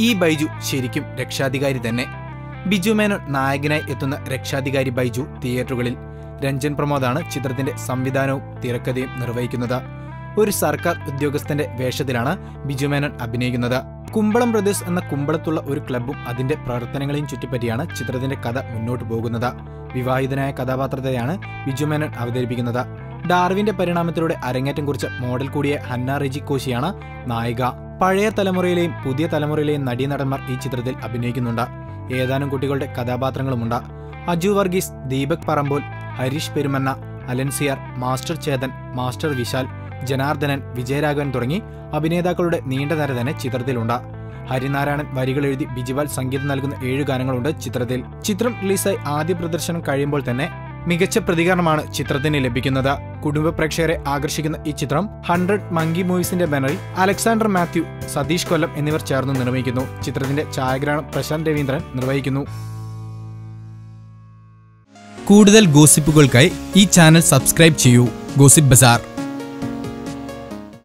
ഈ ബൈജു ശരിക്കും രക്ഷാധികാരി തന്നെ. ബിജു മേനോൻ നായകനായി എത്തുന്ന രക്ഷാധികാരി ബൈജു തിയേറ്ററുകളിൽ. രഞ്ജൻ പ്രമോദാണ് ചിത്രത്തിന്റെ സംവിധാനവും തിരക്കഥയും നിർവഹിക്കുന്നത്. ഒരു സർക്കാർ ഉദ്യോഗസ്ഥന്റെ വേഷത്തിലാണ് ബിജു മേനോൻ അഭിനയിക്കുന്നത്. കുമ്പളം ബ്രദേഴ്സ് എന്ന കുമ്പളത്തുള്ള ഒരു ക്ലബും അതിന്റെ പ്രവർത്തനങ്ങളെയും ചുറ്റിപ്പറ്റിയാണ് ചിത്രത്തിന്റെ കഥ മുന്നോട്ട് പോകുന്നത്. വിവാഹിതനായ കഥാപാത്രത്തെയാണ് ബിജു മേനോൻ അവതരിപ്പിക്കുന്നത്. ഡാർവിന്റെ പരിണാമത്തിലൂടെ അരങ്ങേറ്റം കുറിച്ച മോഡൽ കൂടിയ ഹന്ന റിജി കോശിയാണ് നായിക. പഴയ തലമുറയിലെയും പുതിയ തലമുറയിലെയും നടീനടന്മാർ ഈ ചിത്രത്തിൽ അഭിനയിക്കുന്നുണ്ട്. ഏതാനും കുട്ടികളുടെ കഥാപാത്രങ്ങളുമുണ്ട്. അജു വർഗീസ് ദീപക് പറമ്പോൽ ഹരീഷ് പെരുമന്ന അലൻസിയർ മാസ്റ്റർ ചേതൻ മാസ്റ്റർ വിശാൽ ജനാർദ്ദനൻ വിജയരാഘവൻ തുടങ്ങി അഭിനേതാക്കളുടെ നീണ്ട നിര തന്നെ ചിത്രത്തിലുണ്ട്. ഹരിനാരായണൻ വരികൾ എഴുതി ബിജിപാൽ സംഗീതം നൽകുന്ന ഏഴ് ഗാനങ്ങളുണ്ട് ചിത്രത്തിൽ. ചിത്രം റിലീസായി ആദ്യ പ്രദർശനം കഴിയുമ്പോൾ തന്നെ മികച്ച പ്രതികരണമാണ് ചിത്രത്തിന് ലഭിക്കുന്നത്. കുടുംബ പ്രേക്ഷകരെ ആകർഷിക്കുന്ന ഈ ചിത്രം ഹൺഡ്രഡ് മങ്കി മൂവീസിന്റെ ബാനറിൽ അലക്സാണ്ടർ മാത്യു സതീഷ് കൊല്ലം എന്നിവർ ചേർന്ന് നിർമ്മിക്കുന്നു ചിത്രത്തിന്റെ ഛായാഗ്രഹണം പ്രശാന്ത് രവീന്ദ്രൻ നിർവഹിക്കുന്നു. കൂടുതൽ ഗോസിപ്പുകൾക്കായി ഈ ചാനൽ സബ്സ്ക്രൈബ് ചെയ്യൂ. Gossip bazaar.